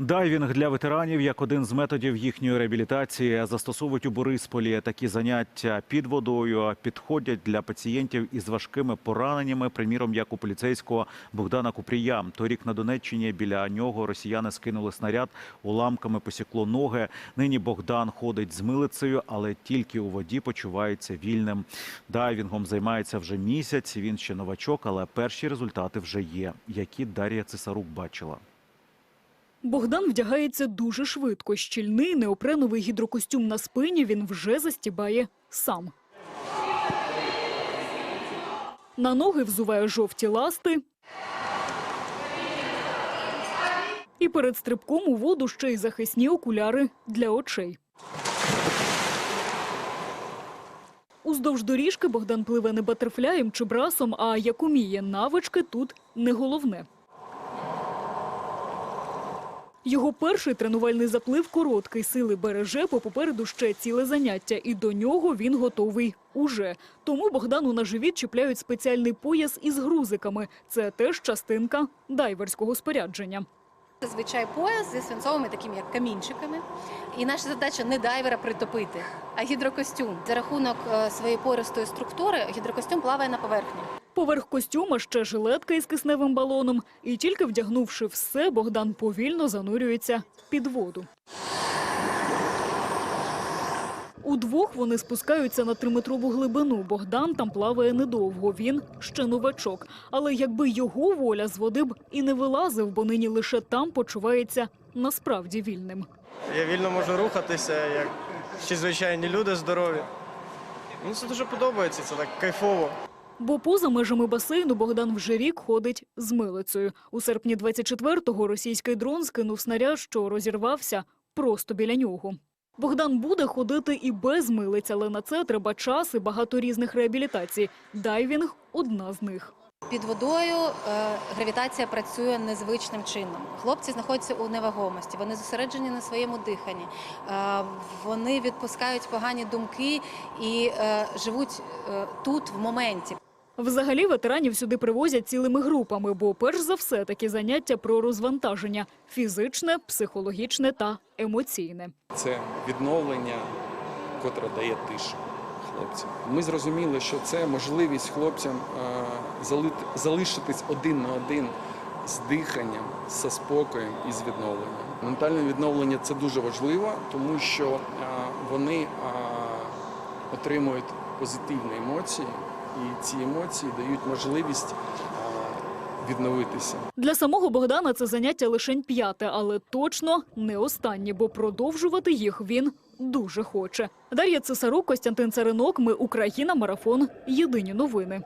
Дайвінг для ветеранів як один з методів їхньої реабілітації застосовують у Борисполі. Такі заняття під водою підходять для пацієнтів із важкими пораненнями. Приміром, як у поліцейського Богдана Купрія. Торік на Донеччині біля нього росіяни скинули снаряд, уламками посікло ноги. Нині Богдан ходить з милицею, але тільки у воді почувається вільним. Дайвінгом займається вже місяць. Він ще новачок, але перші результати вже є, які Дар'я Цесарук бачила. Богдан вдягається дуже швидко. Щільний неопреновий гідрокостюм на спині він вже застібає сам. На ноги взуває жовті ласти. І перед стрибком у воду ще й захисні окуляри для очей. Уздовж доріжки Богдан пливе не батерфляєм чи брасом, а як уміє. Навички тут не головне. Його перший тренувальний заплив короткий, сили береже, бо попереду ще ціле заняття, і до нього він готовий уже. Тому Богдану на живіт чіпляють спеціальний пояс із грузиками. Це теж частинка дайверського спорядження. Зазвичай пояс зі свинцовими такими як камінчиками. І наша задача не дайвера притопити, а гідрокостюм. За рахунок е, своєї пористої структури гідрокостюм плаває на поверхні. Поверх костюма ще жилетка із кисневим балоном. І тільки вдягнувши все, Богдан повільно занурюється під воду. Удвох вони спускаються на триметрову глибину. Богдан там плаває недовго. Він ще новачок. Але якби його воля з води б і не вилазив, бо нині лише там почувається насправді вільним. Я вільно можу рухатися, як всі звичайні люди здорові. Мені це дуже подобається, це так кайфово. Бо поза межами басейну Богдан вже рік ходить з милицею. У серпні 24-го російський дрон скинув снаряд, що розірвався просто біля нього. Богдан буде ходити і без милиць, але на це треба час і багато різних реабілітацій. Дайвінг – одна з них. Під водою е, гравітація працює незвичним чином. Хлопці знаходяться у невагомості, вони зосереджені на своєму диханні, е, вони відпускають погані думки і е, живуть тут в моменті. Взагалі ветеранів сюди привозять цілими групами, бо перш за все такі заняття про розвантаження – фізичне, психологічне та емоційне. це відновлення, котре дає тишу хлопцям. Ми зрозуміли, що це можливість хлопцям е, залишитись один на один з диханням, зі спокоєм і з відновленням. Ментальне відновлення це дуже важливо, тому що е, вони е, отримують позитивні емоції, і ці емоції дають можливість е, відновитися. Для самого Богдана це заняття лише п'яте, але точно не останнє, бо продовжувати їх він дуже хоче. Дар'я Цесарук, Костянтин Царинок. Ми Україна. Марафон. Єдині новини.